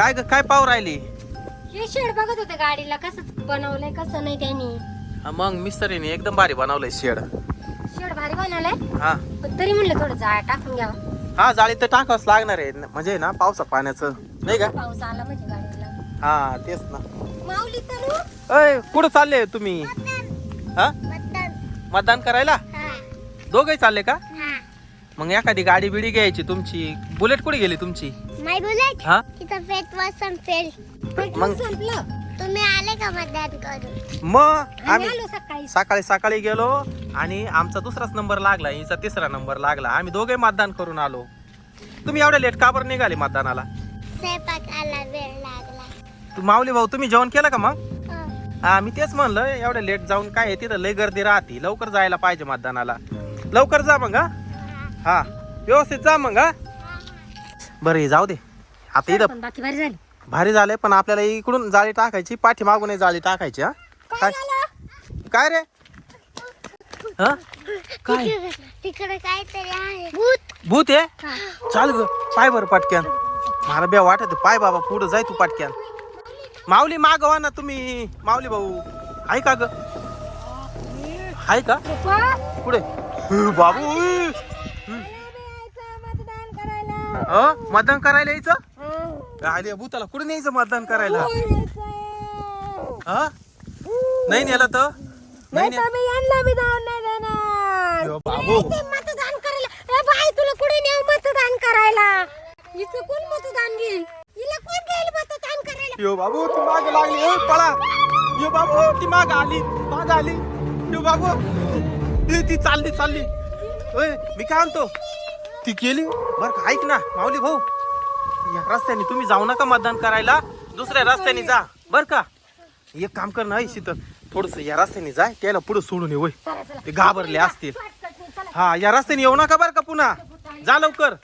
काय ग काय पाव राहिली? हे शेड बघत होते गाडीला कसं बनवलंय कसं नाही त्यांनी. हा, मग मिस्त्रीने एकदम भारी बनवलंय शेड. शेड भारी बनवलंय? हा. पण तरी म्हणलं थोडं जाळ टाकून घ्यावा. हा जाळी तर टाकावंच लागणार आहे. म्हणजे ना पावसा पाण्याचं. नाही का? पाऊस आला म्हणजे गाडीला. हा तेच ना. माऊली तरू अय कुठं चालले तुम्ही? हा? मतदान. करायला? दोघही चालले का? मग एखादी गाडी बिडी घ्यायची तुमची. बुलेट कुठे गेली तुमची? माय बुलेट हा? तिथं संपेल मग संपलं. तुम्ही आले का मतदान करून? मग आम्ही आम्ही आलो सकाळी. सकाळी सकाळी गेलो आणि आमचा दुसराच नंबर लागला हिचा तिसरा नंबर लागला. आम्ही दोघे मतदान करून आलो. तुम्ही एवढ्या लेट का बरं निघाले मतदानाला? स्वयंपाकाला वेळ लागला. तू माऊली भाऊ तुम्ही जेवण केलं का मग? हो. हा मी तेच म्हणलं एवढ्या लेट जाऊन काय आहे? तिथं लय गर्दी राहते. लवकर जायला पाहिजे मतदानाला. लवकर जा मग हा. हा. व्यवस्थित जा मग हा. बरं हे जाऊ दे. आता इथं पण बाकी भारी झाली. भारी झालंय पण आपल्याला इकडून जाळी टाकायची पाठीमागून जाळी टाकायची हा. काय काय रे? हा? काय? तिकडे- तिकडे काहीतरी आहे. भूत. भूत आहे? चाल ग पाय बर पटक्यान. मला बे वाटत पाय बाबा पुढं जाय तू पटक्यान. माऊली मागवा ना तुम्ही माऊली भाऊ. आहे का ग? आहे का? पुढे बाबू अ, मतदान करायला यायचं? आले भूताला कुठे यायचं मतदान करायला? हा नाही नेला तर? नाही ने- मी यांना बी जाऊन नाही देणार. यो बाबू. मतदान करायला. ए बाई तुला कुठे नेऊ मतदान करायला? हिचं कोण मतदान घेईल? हिला कोण घेईल मतदान करायला? यो बाबू ती माग लागली. ओ पळा. यो बाबू ती माग आली. माग आली. यो बाबू. ती चालली चालली. ओय मी काय म्हणतो? ती गेली बर का ऐक ना माऊली भाऊ. या रस्त्याने तुम्ही जाऊ नका मतदान करायला. दुसऱ्या रस्त्याने जा. बर का? एक काम कर ना शीत थोडस या रस्त्याने जाय त्याला पुढे सोडून ये वय. ते घाबरले असतील. हा या रस्त्याने येऊ नका बर का पुन्हा. जा लवकर.